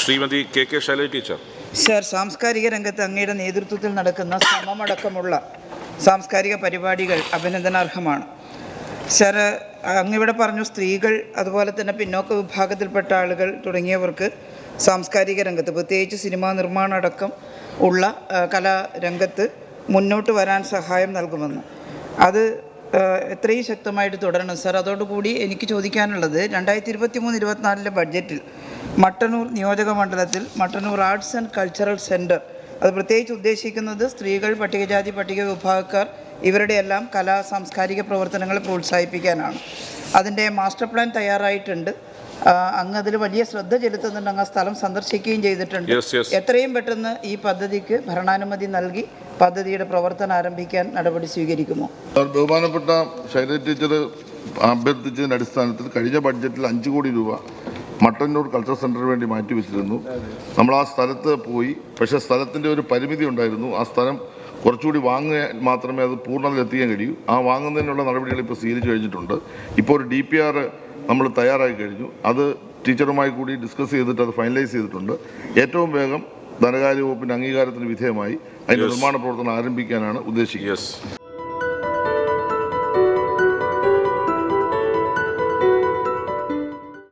Shrimati K K Shailaja teacher. Sir സാംസ്കാരിക രംഗത്ത് അങ്ങയുടെ നേതൃത്വത്തിൽ നടക്കുന്ന ശ്രമമടക്കമുള്ള സാംസ്കാരിക പരിപാടികൾ അഭിനന്ദനാർഹമാണ്. സർ അങ്ങിവിടെ പറഞ്ഞു സ്ത്രീകൾ അതുപോലെ തന്നെ പിന്നോക്ക വിഭാഗത്തിൽപ്പെട്ട ആളുകൾ തുടങ്ങിയവർക്ക് സാംസ്കാരിക രംഗത്ത് പ്രത്യേകിച്ച് സിനിമാ നിർമ്മാണം അടക്കം ഉള്ള കലാരംഗത്ത് മുന്നോട്ട് വരാൻ സഹായം നൽകുമെന്ന്. അത് എത്രയും ശക്തമായിട്ട് തുടരണം. സർ അതോടുകൂടി എനിക്ക് ചോദിക്കാനുള്ളത് രണ്ടായിരത്തി ഇരുപത്തി മൂന്ന് ഇരുപത്തിനാലിലെ ബഡ്ജറ്റിൽ മട്ടന്നൂർ നിയോജക മണ്ഡലത്തിൽ Mattannur arts and cultural centre അത് പ്രത്യേകിച്ച് ഉദ്ദേശിക്കുന്നത് സ്ത്രീകൾ പട്ടികജാതി പട്ടിക വിഭാഗക്കാർ ഇവരുടെ എല്ലാം കലാ സാംസ്കാരിക പ്രവർത്തനങ്ങൾ പ്രോത്സാഹിപ്പിക്കാനാണ്. അതിന്റെ മാസ്റ്റർ പ്ലാൻ തയ്യാറായിട്ടുണ്ട്. അങ്ങ് അതിൽ വലിയ ശ്രദ്ധ ചെലുത്തുന്നുണ്ട്. അങ്ങ് ആ സ്ഥലം സന്ദർശിക്കുകയും ചെയ്തിട്ടുണ്ട്. Yes, yes. എത്രയും പെട്ടെന്ന് ഈ പദ്ധതിക്ക് ഭരണാനുമതി നൽകി പദ്ധതിയുടെ പ്രവർത്തനം ആരംഭിക്കാൻ നടപടി സ്വീകരിക്കുമോ? ബഹുമാനപ്പെട്ട ശൈലജ ടീച്ചർ അഭ്യർത്ഥിച്ചതിന്റെ അടിസ്ഥാനത്തിൽ കഴിഞ്ഞ ബഡ്ജറ്റിൽ അഞ്ച് കോടി രൂപ മട്ടന്നൂർ കൾച്ചർ സെന്ററിന് വേണ്ടി മാറ്റിവെച്ചിരുന്നു നമ്മൾ ആ സ്ഥലത്ത് പോയി. പക്ഷേ സ്ഥലത്തിന്റെ ഒരു പരിമിതി ഉണ്ടായിരുന്നു. ആ സ്ഥലം കുറച്ചുകൂടി വാങ്ങുക മാത്രമേ അത് പൂർണതയിലെത്തിക്കാൻ കഴിയൂ. ആ വാങ്ങുന്നതിനുള്ള നടപടികൾ ഇപ്പോൾ സ്വീകരിച്ചു കഴിഞ്ഞിട്ടുണ്ട്. ഇപ്പോൾ ഒരു ഡി പി ആർ നമ്മൾ തയ്യാറായി കഴിഞ്ഞു. അത് ടീച്ചറുമായി കൂടി ഡിസ്കസ് ചെയ്തിട്ട് അത് ഫൈനലൈസ് ചെയ്തിട്ടുണ്ട്. ഏറ്റവും വേഗം ധനകാര്യ വകുപ്പിന്റെ അംഗീകാരത്തിന് വിധേയമായി. അതിന്റെ നിർമ്മാണ പ്രവർത്തനം ആരംഭിക്കാനാണ് ഉദ്ദേശിക്കുന്നത്.